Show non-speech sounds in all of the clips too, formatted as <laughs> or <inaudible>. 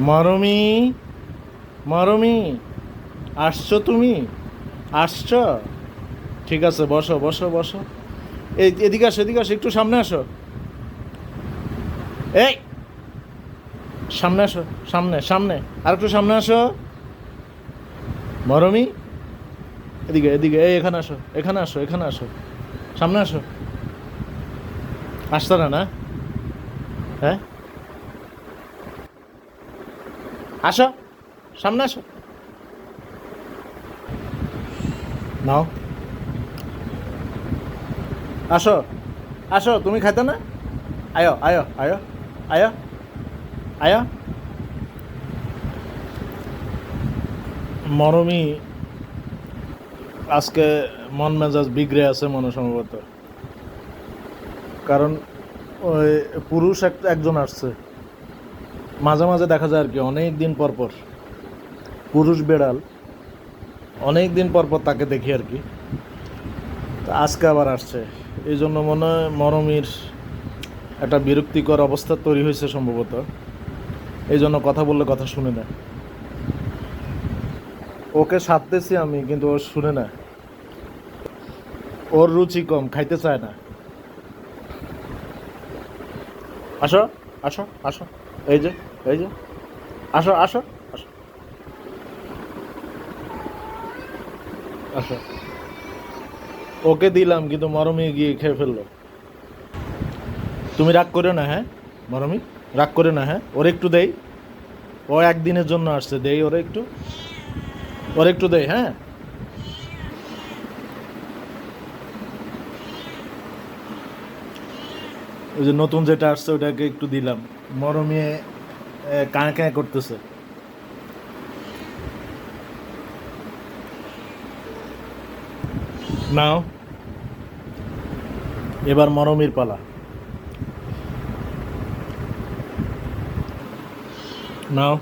মরমি মরমি, আসছো তুমি? আসছ? ঠিক আছে, বসো বসো বসো। এই, এদিকে আসো এদিকে আসো, একটু সামনে আসো। এই! সামনে আসো, সামনে সামনে, আর একটু সামনে আসো। মরমি? এদিকে এদিকে, এই, এখানে আসো এখানে আসো এখানে আসো। সামনে আসো। আসতে না না? হ্যাঁ? আসো, সামনে আসো। নাও। আসো আসো, তুমি খাইতে না? আয়ো আয়ো আয়ো আয়ো আয়ো। মরমি, আজকে মন মেজাজ বিগড়ে আছে মনে সম্ভবত। কারণ ওই পুরুষ এক- একজন আসছে। মাঝে মাঝে দেখা যায় আর কি অনেক দিন পর পর পুরুষ বেড়াল অনেক দিন পর পর তাকে দেখি আর কি। আজকে আবার আসছে। এই জন্য মনে হয় মরমির একটা বিরক্তিকর অবস্থা তৈরি হয়েছে সম্ভবত। এই জন্য কথা বললে কথা শুনে না ওকে সাধতেছি আমি, কিন্তু ও শুনে না ওর রুচি কম, খাইতে চায় না। আসো আসো আসো। এই যে। এই যে, আসো আসো আসো। আসো। ওকে দিলাম, কিন্তু মরমি গিয়ে খেয়ে ফেলল। তুমি রাগ করে না হ্যাঁ? মরমি, রাগ করে না হ্যাঁ? ওর একটু দেই। ও একদিনের জন্য আসছে, দেই ওর একটু। ওর একটু দেই হ্যাঁ? ওই যে নতুন যেটা আসছে ওটাকে একটু দিলাম। মরমিয়ে কাঁ কাঁ করতেছে। নাও। এবার মরমির পালা। নাও।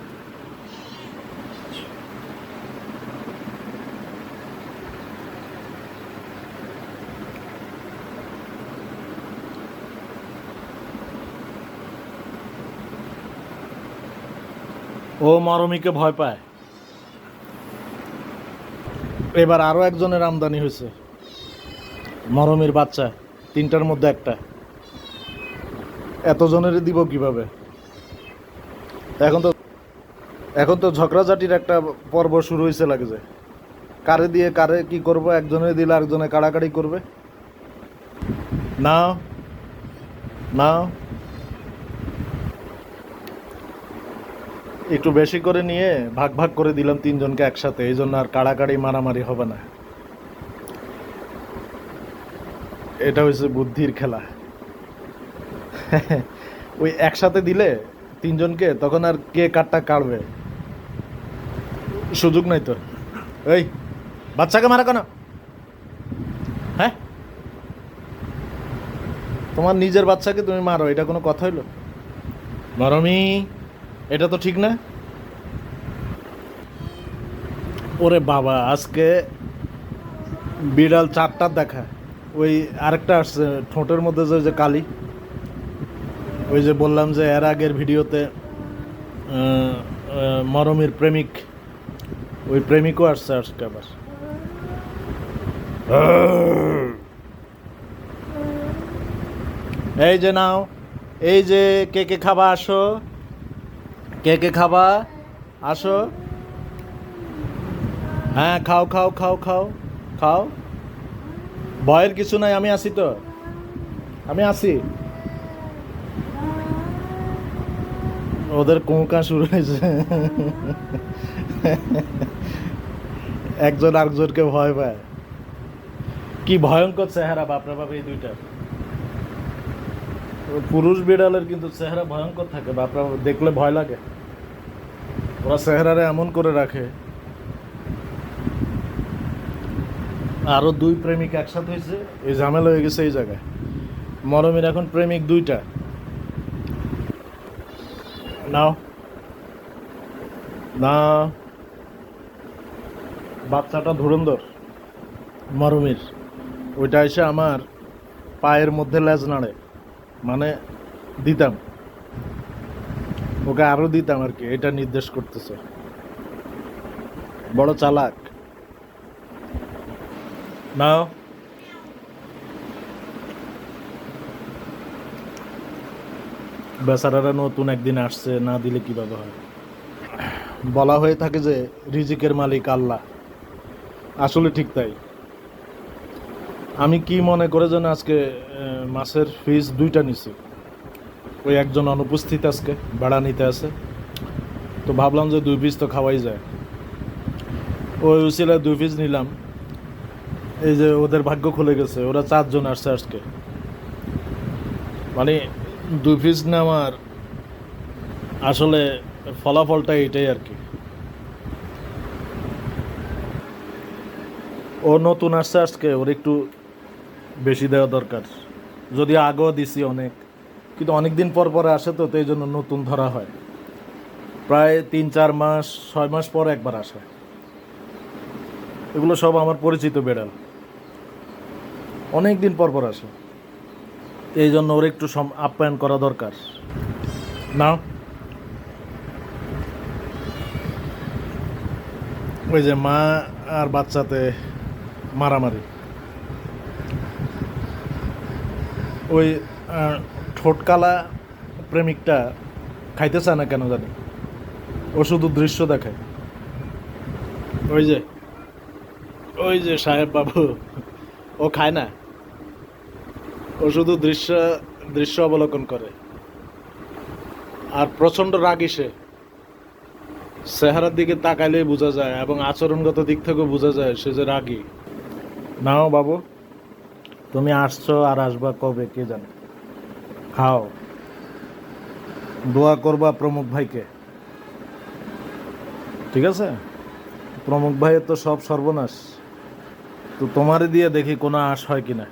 ও মরমিকে ভয় পায়। এবার আরও একজনের আমদানি হয়েছে। মরমির বাচ্চা, তিনটার মধ্যে একটা। এতজনের দিব কীভাবে? এখন তো এখন তো ঝগড়াঝাটির একটা পর্ব শুরু হয়েছে লাগছে। কারে দিয়ে কারে কি করব, একজনে দিলে আরেকজনে কাড়াকাড়ি করবে? না নাও। একটু বেশি করে নিয়ে ভাগ ভাগ করে দিলাম তিনজনকে একসাথে, এই জন্য আর কাড়াকাড়ি মারামারি হবে না। এটা হচ্ছে বুদ্ধির খেলা। <laughs> ওই একসাথে দিলে তিনজনকে, তখন আর কে কাঠটা কাটবে সুযোগ নাই তো এই, বাচ্চাকে মারা কেন? হ্যাঁ? তোমার নিজের বাচ্চাকে তুমি মারো, এটা কোনো কথা হইল? মারমি এটা তো ঠিক না? ওরে বাবা, আজকে বিড়াল চারটার দেখা। ওই আরেকটা আসছে, ঠোঁটের মধ্যে যে যে কালি। ওই যে বললাম যে এর আগের ভিডিওতে মরমের প্রেমিক, ওই প্রেমিকও আসছে আজকে আবার। এই যে নাও, এই যে কে কে খাবা আসো। কে কে খাবা? আসো। হ্যাঁ খাও খাও খাও খাও খাও। ভয়ের কিছু নাই, আমি আছি তো। আমি আছি। ওদের কুঁকা শুরু হয়েছে। একজন আরেকজনকে ভয় পায়। কি ভয়ঙ্কর চেহারা, বাপরে বাপ, এই দুইটা। পুরুষ বিড়ালের কিন্তু চেহারা ভয়ঙ্কর থাকে বা বাপ, দেখলে ভয় লাগে। ওরা চেহারারে এমন করে রাখে। আরও দুই প্রেমিক একসাথে হয়েছে এই ঝামেলা হয়ে গেছে এই জায়গায়। মরমের এখন প্রেমিক দুইটা। নাও। না। বাচ্চাটা ধুরন্ধর মরমির। ওইটা এসে আমার পায়ের মধ্যে লেজ নাড়ে। মানে দিতাম। ওকে আরও দিতাম আর কি এটা নির্দেশ করতেছে। বড় চালাক। নাও। বেচারারা নতুন একদিন আসছে না দিলে কীভাবে হয়? বলা হয়ে থাকে যে রিজিকের মালিক আল্লাহ। আসলে ঠিক তাই। আমি কি মনে করে যেন আজকে মাছের ফিস দুইটা নিছি? ওই একজন অনুপস্থিত আজকে, ভাড়া নিতে আছে। তো ভাবলাম যে দুই পিস তো খাওয়াই যায়। ওই উচিলায় দুই পিস নিলাম। এই যে ওদের ভাগ্য খুলে গেছে, ওরা চারজন আসছে আজকে। মানে দুই পিস নেওয়ার আসলে ফলাফলটা এটাই আর কি। ও নতুন আসছে আজকে, ওর একটু বেশি দেওয়া দরকার। যদি আগেও দিছি অনেক, কিন্তু অনেক দিন পর পরে আসে তো এই জন্য নতুন ধরা হয়। প্রায় তিন, চার মাস, ছয় মাস পর একবার আসে। এগুলো সব আমার পরিচিত বেড়াল। অনেক দিন পর পর আসে। এই জন্য ওর একটু সম- আপ্যায়ন করা দরকার। না ওই যে মা আর বাচ্চাতে মারামারি। ওই ঠোঁটকালা প্রেমিকটা খাইতে চায় না কেন জানি? ও শুধু দৃশ্য দেখায়। ওই যে ওই যে সাহেব বাবু ও খায় না। ও শুধু দৃশ্য দৃশ্য অবলোকন করে। আর প্রচণ্ড রাগি সে। চেহারার দিকে তাকাইলেই বোঝা যায় এবং আচরণগত দিক থেকেও বোঝা যায় সে যে রাগী। নাও বাবু তুমি আসছো আর আসবা কবে, কে জানে? খাও। দোয়া করবা প্রমুখ ভাইকে। ঠিক আছে? প্রমুখ ভাইয়ের তো সব সর্বনাশ। তো তোমারই দিয়ে দেখি কোনো আশ হয় কিনা।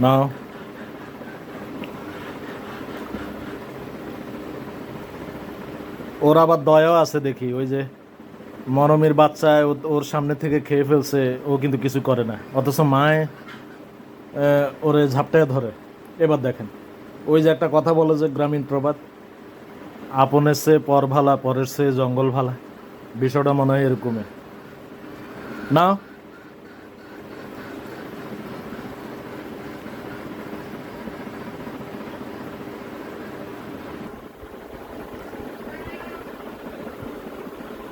নাও। ওর আবার দয়াও আছে দেখি, ওই যে মরমের বাচ্চায় ওর সামনে থেকে খেয়ে ফেলছে, ও কিন্তু কিছু করে না। অথচ মায় ওরে ঝাপটায় ধরে। এবার দেখেন, ওই যে একটা কথা বলে যে গ্রামীণ প্রবাদ, আপনের সে পর ভালা, পরের সে জঙ্গল ভালা। বিষয়টা মনে হয় এরকমই। না?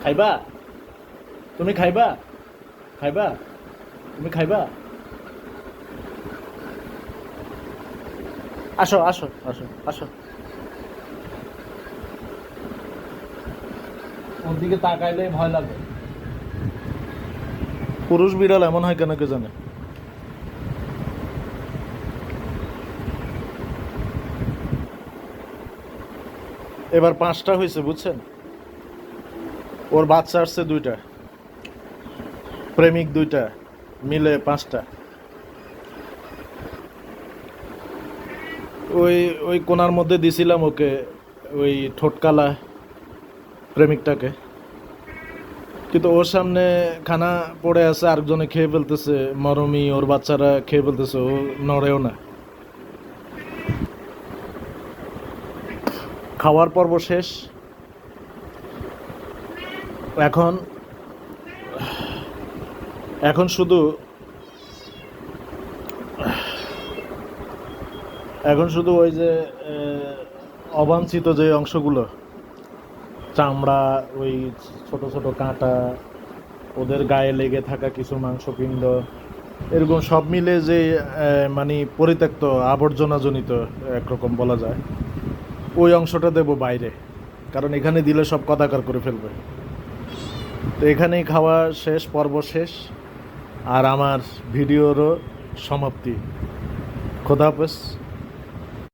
খাইবা? তুমি খাইবা? খাইবা? তুমি খাইবা? আসো আসো আসো আসো। ওর দিকে তাকাইলে ভয় লাগে। পুরুষ বিড়াল এমন হয় কেন কে জানে? এবার পাঁচটা হয়েছে বুঝছেন? ওর বাচ্চা আসছে দুইটা। প্রেমিক দুইটা মিলে পাঁচটা। ওই ওই কোনার মধ্যে দিছিলাম ওকে, ওই ঠোঁটকালা প্রেমিকটাকে। কিন্তু ওর সামনে খানা পড়ে আছে, আরেকজনে খেয়ে ফেলতেছে, মরমি, ওর বাচ্চারা খেয়ে ফেলতেছে, ও নড়েও না। খাওয়ার পর্ব শেষ। এখন এখন শুধু এখন শুধু ওই যে অবাঞ্ছিত যে অংশগুলো, চামড়া, ওই ছোট ছোট কাঁটা, ওদের গায়ে লেগে থাকা কিছু মাংসপিণ্ড, এরকম সব মিলে যে মানে পরিত্যক্ত, আবর্জনাজনিত একরকম বলা যায়, ওই অংশটা দেবো বাইরে, কারণ এখানে দিলে সব কদাকার করে ফেলবে। তো এখানেই খাওয়া শেষ, পর্ব শেষ। আর আমার ভিডিওরও সমাপ্তি। খোদা হাফেজ।